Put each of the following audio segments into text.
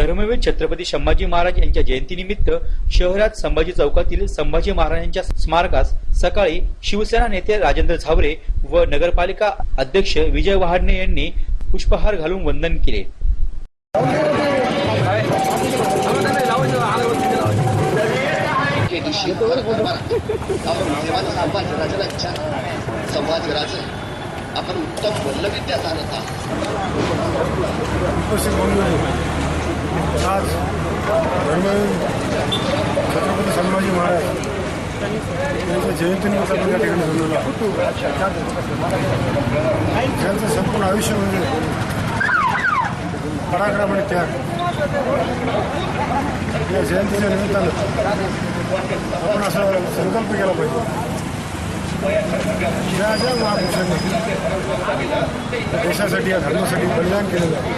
धर्मवीर छत्रपती संभाजी महाराज यांच्या जयंतीनिमित्त शहरात संभाजी चौकातील संभाजी महाराजांच्या स्मारकास सकाळी शिवसेना नेते राजेंद्र झावरे व नगरपालिका अध्यक्ष विजय वहाडणे यांनी पुष्पहार घालून वंदन केले. आपण उत्तम वल्लविद्या उपस्थित म्हणून आज धर्मवीर छत्रपती संभाजी महाराज यांच्या जयंतीनिमित्त आपण या ठिकाणी जमलेलो आहोत त्यांचं संपूर्ण आयुष्य म्हणजे पराक्रम आणि त्याग. या जयंतीच्या निमित्तानं आपण असा संकल्प केला पाहिजे. ज्या ज्या महापुरुषांनी देशासाठी या धर्मासाठी बलिदान केलेलं आहे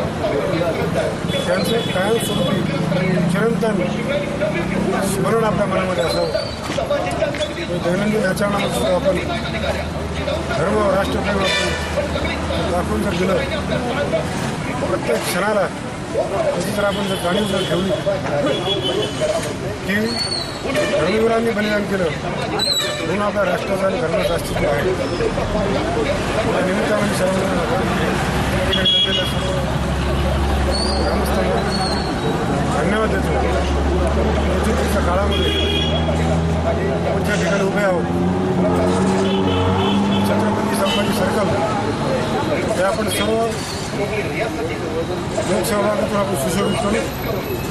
त्यांचं कायमस्वरूपी चिरंतन स्मरण आपल्या मनामध्ये असावं. दैनंदिन आचरणामध्ये सुद्धा आपण धर्म राष्ट्रप्रेम दाखवून जर दिलं प्रत्येक क्षणाला त्याची जर आपण जर जाणीव जर ठेवली की धर्मवीरांनी बलिदान केलं म्हणून आपल्या राष्ट्राचा आणि धर्माचं अस्तित्व आहे. या निमित्ताने सर्वांना या ठिकाणी जमलेल्या सर्व ग्रामस्थांना धन्यवाद देतो निवडणुकीच्या काळामध्ये आपण ज्या ठिकाणी उभे आहोत छत्रपती संभाजी सर्कल हे आपण सर्व लोकसहभागातून आपण सुशोभित करू.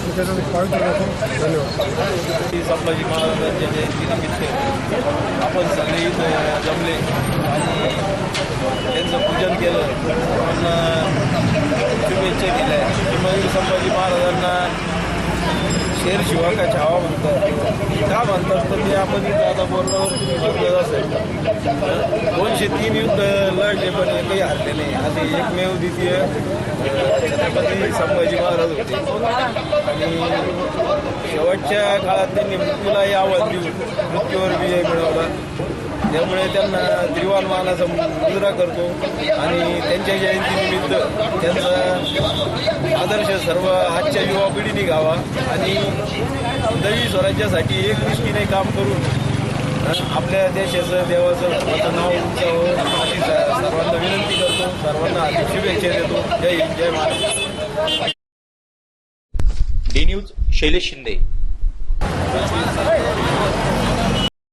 आणि त्याचं पावित्र्य राखू धन्यवाद. छत्रपती संभाजी महाराजांच्या जयंतीनिमित्त आपण सगळे इथं जमले आणि त्यांचं पूजन केलं. त्यांना शुभेच्छा केल्या शिवाजी संभाजी महाराजांना शेर शिवा का छावा म्हणतात. का म्हणतात? तर ते आपण इथं आता बोलण्यावर असेल. दोनशे तीन युद्ध लढले पण एकही हरले नाही. असे एकमेव द्वितीय छत्रपती संभाजी महाराज होते. आणि शेवटच्या काळात त्यांनी मृत्यूलाही आवाज देऊन मृत्यूवर विजय मिळवला. त्यामुळे त्यांना त्रिवान मानाचा मुजरा करतो. आणि त्यांच्या जयंतीनिमित्त त्यांचा आदर्श सर्व आजच्या युवा पिढीने घ्यावा आणि दैवी स्वराज्यासाठी एक दृष्टीने काम करून आपल्या देशाचं देवाचं धर्माचं नाव उंचावं अशी सर्वांना विनंती करतो सर्वांना शुभेच्छा देतो. जय हिंद जय Maharashtra. D news Shailesh Shinde.